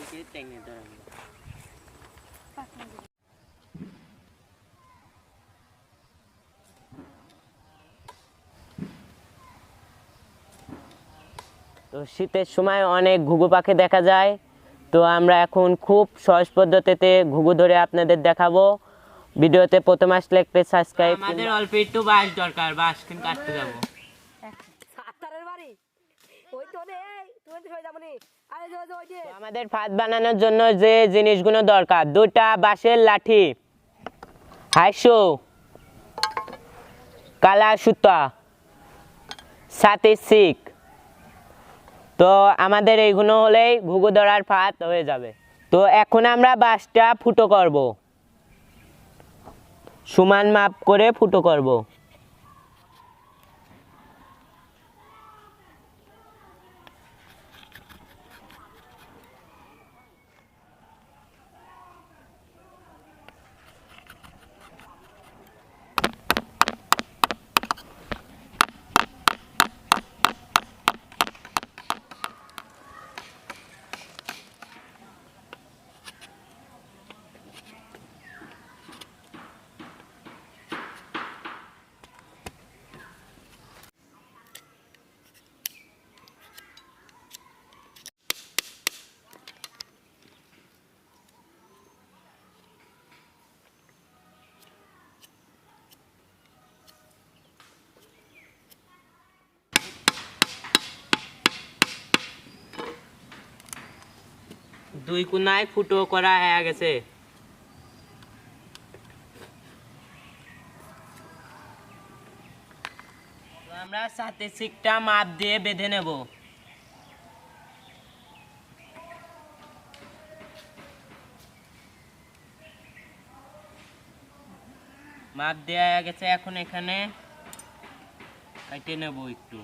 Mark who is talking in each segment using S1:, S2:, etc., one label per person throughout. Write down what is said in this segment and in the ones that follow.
S1: থেকে টেনে ধরবে তো শীতের সময় অনেক ঘুঘু পাখি দেখা যায়। তো আমরা এখন খুব সহজ পদ্ধতিতে ঘুঘু ধরে আপনাদের দেখাবো। ভিডিওতে প্রথম আসলে একটা সাবস্ক্রাইব আমাদের অল্প একটু বাস দরকার বাস কিন্তু কাটতে যাব।
S2: বাড়ি? ওই তো তুমি তো সবাই
S1: আমাদের ফাঁদ বানানোর জন্য যে জিনিসগুলো দরকার, দুটা বাঁশের লাঠি। হাইশো কালা সুতা। সাথে শিক তো আমাদের এইগুলো হলেই ঘুঘু ধরার ফাঁদ হয়ে যাবে। তো এখন আমরা বাঁশটা ফুটো করব। সমান মাপ করে ফুটো করব। দুই কোনায় ফুটো করা হয়ে গেছে। আমরা সাথে শিকটা মাপ দিয়ে বেঁধে নেব। মাপ দেওয়া গেছে, এখন এখানে কেটে নেব একটু।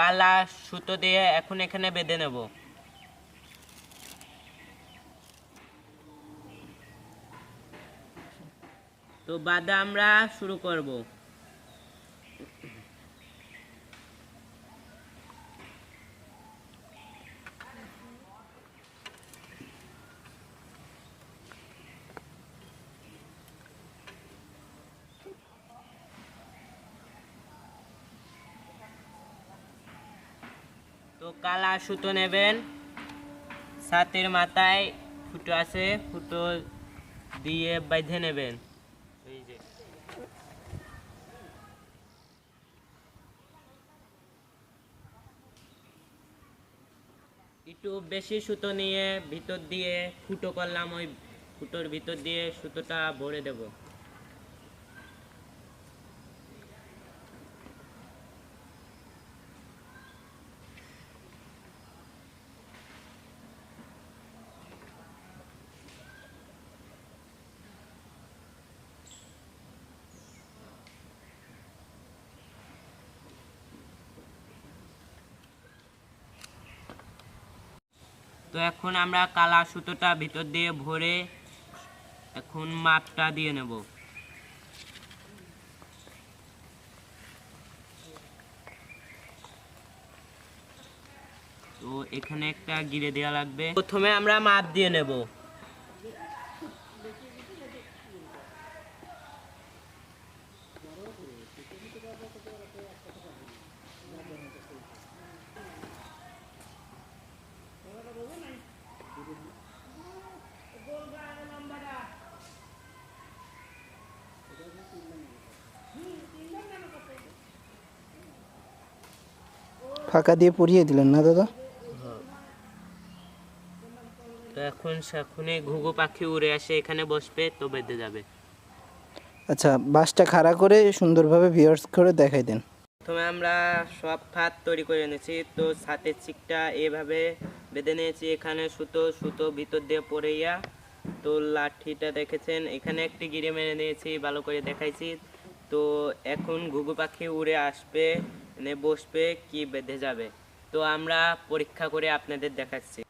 S1: কালা সুতো দিয়ে এখন এখানে বেঁধে নেব। তো বাদা আমরা শুরু করব। কালা সুতো নেবেন। সাতের মাথায় ফুটো আছে, ফুটো দিয়ে বেঁধে নেবেন। একটু বেশি সুতো নিয়ে ভিতর দিয়ে ফুটো করলাম, ওই ফুটোর ভিতর দিয়ে সুতোটা ভরে দেব। তো এখন আমরা কালা সুতোটা ভিতর দিয়ে ভরে এখন মাপটা দিয়ে নেব। তো এখানে একটা গিরে দেওয়া লাগবে। প্রথমে আমরা মাপ দিয়ে নেব।
S3: ফাঁকা দিয়ে পরিয়ে দিলেন না দাদা?
S1: তো এখন সেখানে ঘুঘু পাখি উড়ে আসে এখানে বসবে তো বেঁধে যাবে।
S3: আচ্ছা বাসটা খাড়া করে সুন্দরভাবে ভিউয়ার্স করে দেখাই দেন।
S1: প্রথমে আমরা সব ফাঁদ তৈরি করে নিয়েছি তো ছাতের চিকটা এভাবে বেঁধে নিয়েছি এখানে সুতো সুতো ভিতর দিয়ে পড়েইয়া। তো লাঠিটা দেখেছেন এখানে একটি গিরে মেরে নিয়েছি ভালো করে দেখাইছি। তো এখন ঘুঘু পাখি উড়ে আসবে। মানে বসবে কি বেঁধে যাবে। তো আমরা পরীক্ষা করে আপনাদের দেখাচ্ছি।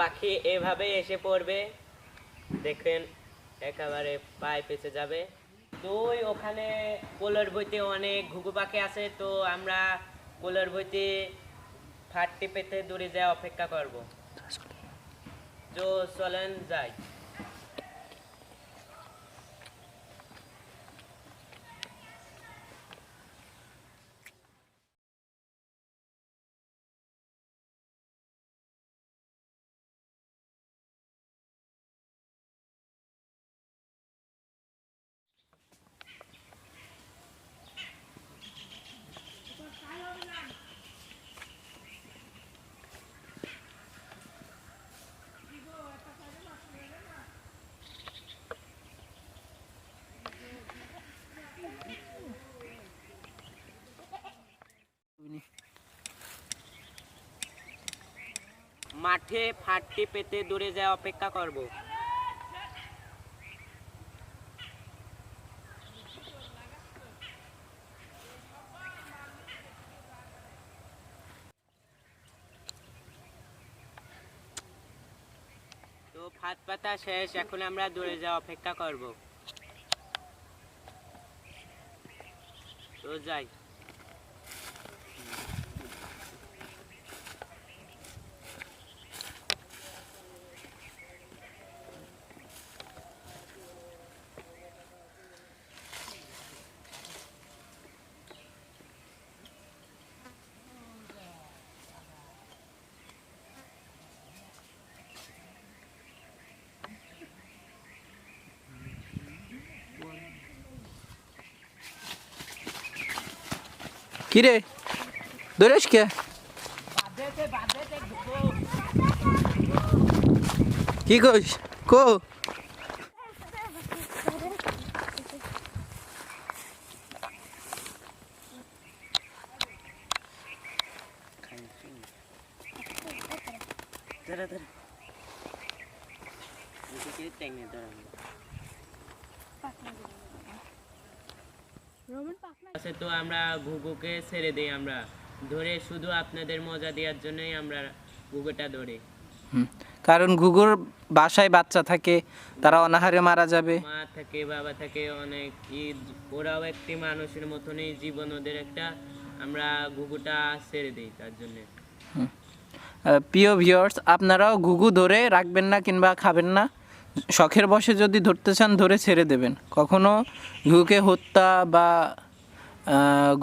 S1: পাখি এভাবে এসে পড়বে। দেখেন একেবারে পায়ে পেঁচে যাবে। তো ওখানে কোলের বইতে অনেক ঘুঘু পাখি আছে তো আমরা কোলের বইতে ফাটটি পেতে দূরে যাওয়া অপেক্ষা করব। আচ্ছা, তো চলেন যাই। মাঠে ফাটটি পেতে দূরে যায় অপেক্ষা করব। তো ফাট পাতা শেষ, এখন আমরা দূরে যাওয়া অপেক্ষা করব। তো যাই।
S3: কিরে? দৌড়েস কে? কি কইস? কো।
S1: ধরে ধরে এদিকে টেনে ধরে আচ্ছা তো আমরা ঘুঘুকে ছেড়ে দিই আমরা। ধরে শুধু আপনাদের মজা দেওয়ার জন্যই আমরা ঘুঘুটা ধরি।
S3: কারণ ঘুঘুর বাসায় বাচ্চা থাকে তারা অনাহারে মারা যাবে।
S1: মা থাকে বাবা থাকে অনেক ঈদ। ওরাও একটি মানুষের মতনই জীবন ওদের একটা আমরা ঘুঘুটা ছেড়ে দিই তার জন্য।
S3: প্রিয় ভিউয়ার্স আপনারাও ঘুঘু ধরে রাখবেন না কিংবা খাবেন না? শখের বসে যদি ধরতে চান, ধরে ছেড়ে দেবেন। কখনো ঘুকে হত্যা বা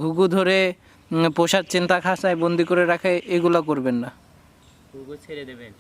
S3: ঘুঘু ধরে পোষার চিন্তা খাসায় বন্দি করে রাখে, এগুলো করবেন না।
S1: ঘুঘু ছেড়ে দেবেন।